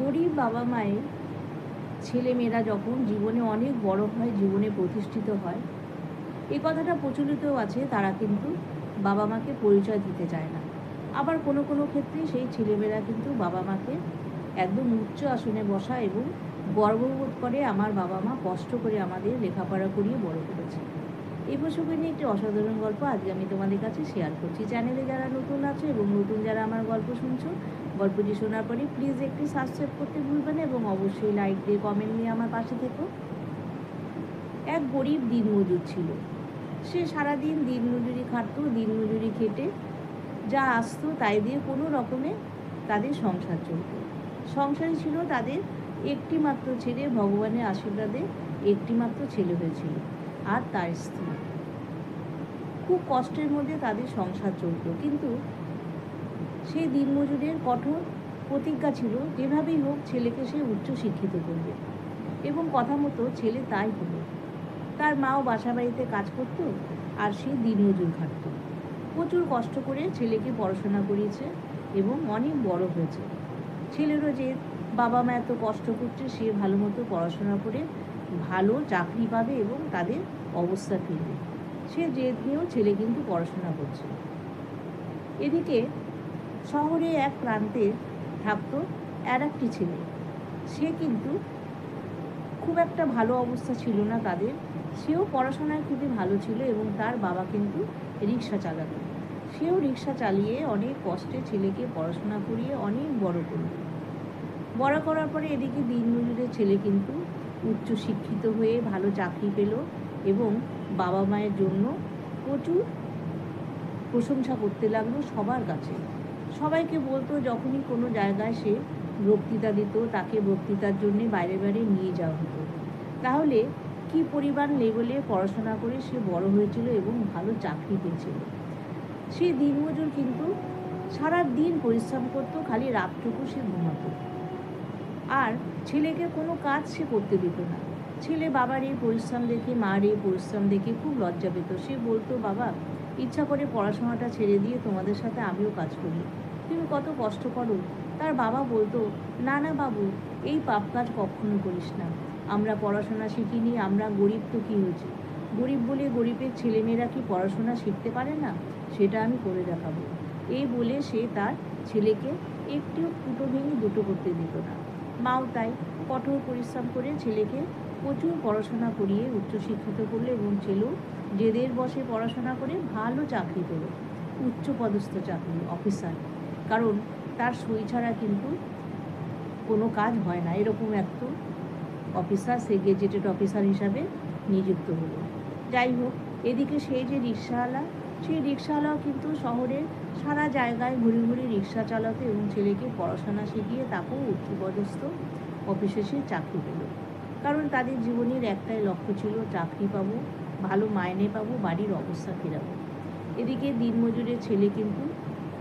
গরিব বাবা মায়ের ছেলেমেয়েরা যখন জীবনে অনেক বড় হয়, জীবনে প্রতিষ্ঠিত হয়, এ কথাটা প্রচলিত আছে, তারা কিন্তু বাবা মাকে পরিচয় দিতে চায় না। আবার কোনো কোনো ক্ষেত্রে সেই ছেলেমেয়েরা কিন্তু বাবা মাকে একদম উচ্চ আসনে বসা এবং গর্ববোধ করে আমার বাবা মা কষ্ট করে আমাদের লেখাপড়া করিয়ে বড় করেছে। এই প্রসঙ্গে নিয়ে একটি অসাধারণ গল্প আজকে আমি তোমাদের কাছে শেয়ার করছি। চ্যানেলে যারা নতুন আছে এবং নতুন যারা আমার গল্প শুনছো গল্পটি শোনার পরে প্লিজ একটি সাবস্ক্রাইব করতে ভুলবেন এবং অবশ্যই লাইক দিয়ে কমেন্ট নিয়ে আমার পাশে থেকো। এক গরিব দিনমজুর ছিল। সে সারাদিন দিনমজুরি খাটতো, দিনমজুরি খেটে। যা আসতো তাই দিয়ে কোনো রকমে তাদের সংসার চলত। সংসারে ছিল তাদের একটি মাত্র ছেলে, ভগবানের আশীর্বাদে একটি মাত্র ছেলে হয়েছিল আর তার স্ত্রী। খুব কষ্টের মধ্যে তাদের সংসার চলত। কিন্তু সেই দিনমজুরের কঠোর প্রতিজ্ঞা ছিল, যেভাবেই হোক ছেলেকে সে উচ্চ শিক্ষিত করবে। এবং কথা মতো ছেলে তাই হলো তার মাও বাসা বাড়িতে কাজ করতো, আর সে দিনমজুর খাটত প্রচুর কষ্ট করে ছেলেকে পড়াশোনা করিয়েছে এবং অনেক বড় হয়েছে। ছেলেরও যে বাবা মা এত কষ্ট করছে, সে ভালো মতো পড়াশোনা করে ভালো চাকরি পাবে এবং তাদের অবস্থা ফিরবে। সে জেদ নিয়েও ছেলে কিন্তু পড়াশোনা করছে। এদিকে শহরে এক প্রান্তে থাকতো আর একটি ছেলে। সে কিন্তু খুব একটা ভালো অবস্থা ছিল না তাদের। সেও পড়াশোনায় খুবই ভালো ছিল এবং তার বাবা কিন্তু রিক্সা চালাতো। সেও রিক্সা চালিয়ে অনেক কষ্টে ছেলেকে পড়াশোনা করিয়ে অনেক বড় করল। বড় করার পরে এদিকে দিনমজুরের ছেলে কিন্তু উচ্চ শিক্ষিত হয়ে ভালো চাকরি পেল এবং বাবা মায়ের জন্য প্রচুর প্রশংসা করতে লাগল সবার কাছে। সবাইকে বলতো যখনই কোনো জায়গায় সে বক্তৃতা দিত, তাকে বক্তৃতার জন্যে বাইরে বাইরে নিয়ে যাওয়া হতো। তাহলে কি পরিমাণ লেভেলে পড়াশোনা করে সে বড় হয়েছিল এবং ভালো চাকরি পেয়েছিল? সে দিনমজুর কিন্তু সারা দিন পরিশ্রম করতো, খালি রাতটুকু সে ঘুমাতো। আর ছেলেকে কোনো কাজ সে করতে দিত না। ছেলে বাবার এই পরিশ্রম দেখে মার এই পরিশ্রম দেখে খুব লজ্জা পেত। সে বলতো, বাবা ইচ্ছা করে পড়াশোনাটা ছেড়ে দিয়ে তোমাদের সাথে আমিও কাজ করি। তুমি কত কষ্ট করো। তার বাবা বলতো, না না বাবু, এই পাপ কাজ কখনো করিস না। আমরা পড়াশোনা শিখিনি, আমরা গরিব তো কী হয়েছে? গরিব বলে গরিবের ছেলেমেয়েরা কি পড়াশোনা শিখতে পারে না? সেটা আমি করে দেখাবো। এই বলে সে তার ছেলেকে একটিও ফুটো ভেঙে দুটো করতে দিত না। মাও তাই কঠোর পরিশ্রম করে ছেলেকে প্রচুর পড়াশোনা করিয়ে উচ্চশিক্ষিত করল এবং ছেলেও জেদের বসে পড়াশোনা করে ভালো চাকরি পেল, উচ্চপদস্থ চাকরি অফিসার কারণ তার সই ছাড়া কিন্তু কোনো কাজ হয় না। এরকম একটু অফিসার সে গেজেটেড অফিসার হিসাবে নিযুক্ত হলো। যাই হোক, এদিকে সেই যে রিক্সাওয়ালা সেই রিক্সাওয়ালাও কিন্তু শহরের সারা জায়গায় ঘুরে ঘুরে রিক্সা চালাতো এবং ছেলেকে পড়াশোনা শিখিয়ে তাকেও উচ্চপদস্থ অফিসে সে চাকরি পেল। কারণ তাদের জীবনের একটাই লক্ষ্য ছিল, চাকরি পাবো। ভালো মাইনে পাবো, বাড়ির অবস্থা ফেরাবো। এদিকে দিনমজুরের ছেলে কিন্তু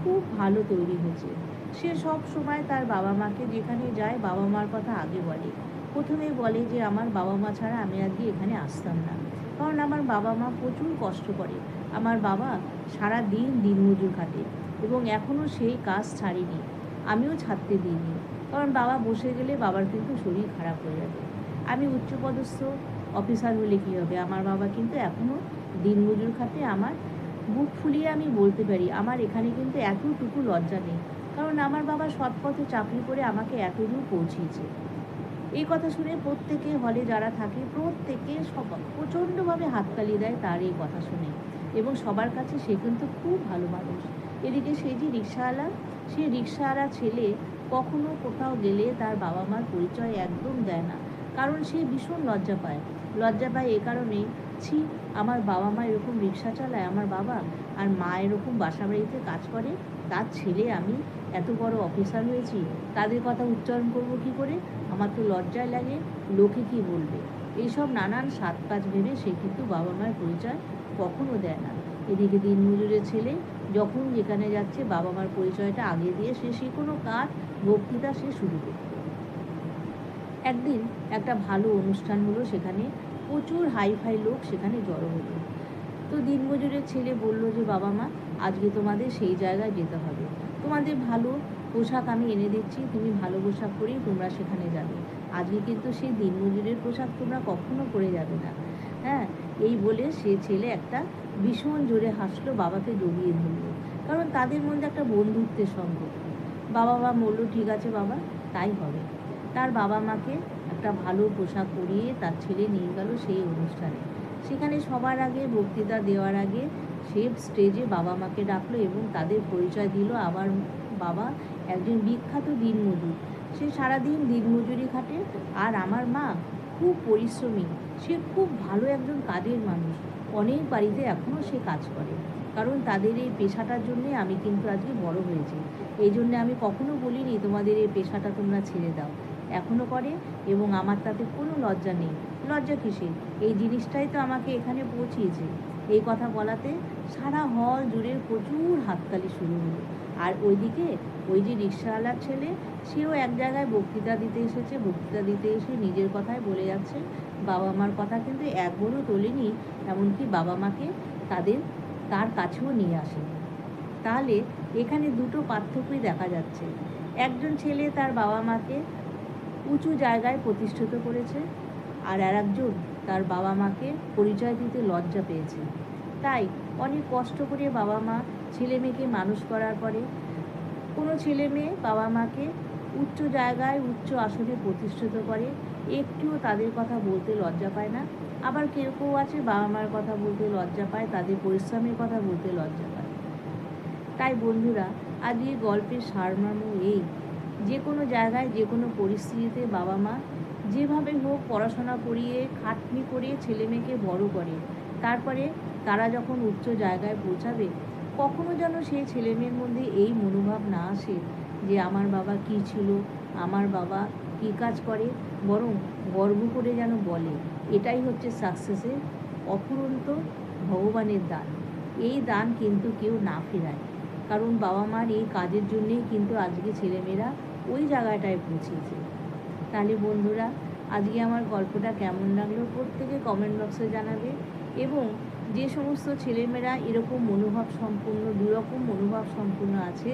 খুব ভালো তৈরি হয়েছে। সে সব সময় তার বাবা মাকে যেখানে যায় বাবা মার কথা আগে বলে। প্রথমে বলে যে, আমার বাবা মা ছাড়া আমি আজকে এখানে আসতাম না। কারণ আমার বাবা মা প্রচুর কষ্ট করে। আমার বাবা সারা দিন দিনমজুর খাটে এবং এখনও সেই কাজ ছাড়িনি। আমিও ছাড়তে দিইনি। কারণ বাবা বসে গেলে বাবার কিন্তু শরীর খারাপ হয়ে যাবে। আমি উচ্চপদস্থ অফিসার হলে কী হবে? আমার বাবা কিন্তু এখনও দিনমজুর খাতে আমার বুক ফুলিয়ে আমি বলতে পারি, আমার এখানে কিন্তু এতটুকু লজ্জা নেই। কারণ আমার বাবা সৎ পথে চাকরি করে আমাকে এতদূর পৌঁছিয়েছে। এই কথা শুনে প্রত্যেকে হলে যারা থাকে, প্রত্যেকে সব প্রচণ্ডভাবে হাততালি দেয় তার এই কথা শুনে। এবং সবার কাছে সে কিন্তু খুব ভালো মানুষ। এদিকে সেই যে রিক্সাওয়ালা, সে রিক্সাওয়ালা ছেলে কখনো কোথাও গেলে তার বাবা মার পরিচয় একদম দেয় না। কারণ সে ভীষণ লজ্জা পায়। লজ্জা পায় এ কারণে ছি, আমার বাবা মা এরকম রিক্সা চালায়, আমার বাবা, আর মা এরকম বাসা বাড়িতে কাজ করে, তার ছেলে আমি এত বড় অফিসার হয়েছি, তাদের কথা উচ্চারণ করব কি করে? আমার তো লজ্জায় লাগে, লোকে কি বলবে? এইসব নানান সাত কাজ ভেবে সে কিন্তু বাবা মায়ের পরিচয় কখনো দেয় না। এদিকে দিনমজুরের ছেলে যখন যেখানে যাচ্ছে, বাবা মার পরিচয়টা আগে দিয়ে সে সে কোনো কাজ, বক্তৃতা সে শুরু করত একদিন একটা ভালো অনুষ্ঠান হলো সেখানে। প্রচুর হাই ফাই লোক সেখানে জড়ো হলো। তো দিনমজুরের ছেলে বলল যে, বাবা মা, আজকে তোমাদের সেই জায়গায় যেতে হবে। তোমাদের ভালো পোশাক আমি এনে দিচ্ছি, তুমি ভালো পোশাক পরেই তোমরা সেখানে যাবে। আজকে কিন্তু সেই দিনমজুরের পোশাক তোমরা কখনো পরে যাবে না। হ্যাঁ এই বলে সে ছেলে একটা ভীষণ জোরে হাসলো, বাবাকে জড়িয়ে ধরলো। কারণ তাদের মধ্যে একটা বন্ধুত্বের সম্পর্ক। বাবা মা বলল, ঠিক আছে বাবা, তাই হবে। তার বাবা মাকে একটা ভালো পোশাক পরিয়ে তার ছেলে নিয়ে গেল সেই অনুষ্ঠানে। সেখানে সবার আগে বক্তৃতা দেওয়ার আগে সে স্টেজে বাবা মাকে ডাকলো এবং তাদের পরিচয় দিল আবার বাবা একজন বিখ্যাত দিনমজুর। সে সারাদিন দিনমজুরি খাটে আর আমার মা খুব পরিশ্রমী। সে খুব ভালো একজন কাজের মানুষ। অনেক বাড়িতে এখনও সে কাজ করে। কারণ তাদের এই পেশাটার জন্যে আমি কিন্তু আজকে বড় হয়েছি। এই জন্যে আমি কখনো বলিনি তোমাদের এই পেশাটা তোমরা ছেড়ে দাও। এখনও করে এবং আমার তাতে কোনো লজ্জা নেই। লজ্জা কিসের? এই জিনিসটাই তো আমাকে এখানে পৌঁছিয়েছে। এই কথা বলাতে সারা হল জুড়ে প্রচুর হাততালি শুরু হলো। আর ওইদিকে ওই যে রিক্সাওয়ালার ছেলে, সেও এক জায়গায় বক্তৃতা দিতে এসেছে, বক্তৃতা দিতে এসে নিজের কথাই বলে যাচ্ছে। বাবা মার কথা কিন্তু একবারও তোলেনি, এমনকি বাবা মাকে তাদের তার কাছেও নিয়ে আসে তাহলে এখানে দুটো পার্থক্যই দেখা যাচ্ছে। একজন ছেলে তার বাবা মাকে উঁচু জায়গায় প্রতিষ্ঠিত করেছে আর আর একজন তার বাবা মাকে পরিচয় দিতে লজ্জা পেয়েছে। তাই অনেক কষ্ট করে বাবা মা ছেলে মেয়েকে মানুষ করার পরে কোনো ছেলে মেয়ে বাবা মাকে উচ্চ জায়গায় উচ্চ আসনে প্রতিষ্ঠিত করে, একটুও তাদের কথা বলতে লজ্জা পায় না। আবার কেউ কেউ আছে বাবা মার কথা বলতে লজ্জা পায়, তাদের পরিশ্রমের কথা বলতে লজ্জা পায়। তাই বন্ধুরা আজকে গল্পের সারমর্ম এই। যে কোনো জায়গায়, যে কোনো পরিস্থিতিতে বাবা মা যেভাবে হোক পড়াশোনা করিয়ে, খাটনি করে ছেলে মেয়েকে বড় করে, তারপরে তারা যখন উচ্চ জায়গায় পৌঁছাবে, কখনো যেন সেই ছেলে মেয়ের মধ্যে এই মনোভাব না আসে যে আমার বাবা কী ছিল, আমার বাবা কী কাজ করে, বরং গর্ব করে যেন বলে। এটাই হচ্ছে সাকসেসের অফুরন্ত ভগবানের দান। এই দান কিন্তু কেউ না ফেরায়। কারণ বাবা মার এই কাজের জন্যেই কিন্তু আজকে ছেলেমেয়েরা ওই জায়গাটায় পৌঁছেছে। তাহলে বন্ধুরা, আজকে আমার গল্পটা কেমন লাগল প্রত্যেকে কমেন্ট বক্সে জানাবে এবং যে সমস্ত ছেলেমেয়েরা এরকম মনোভাব সম্পূর্ণ দুরকম মনোভাব সম্পূর্ণ আছে,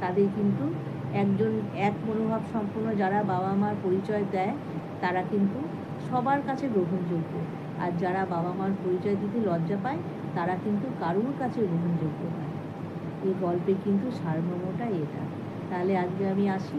তাদের কিন্তু একজন এক মনোভাব সম্পূর্ণ যারা বাবা মার পরিচয় দেয়, তারা কিন্তু সবার কাছে গ্রহণযোগ্য। আর যারা বাবা মার পরিচয় দিতে লজ্জা পায়, তারা কিন্তু কারুর কাছে গ্রহণযোগ্য হয় এই গল্পে কিন্তু সারমর্মটা এটা। তাহলে আজকে আমি আসি।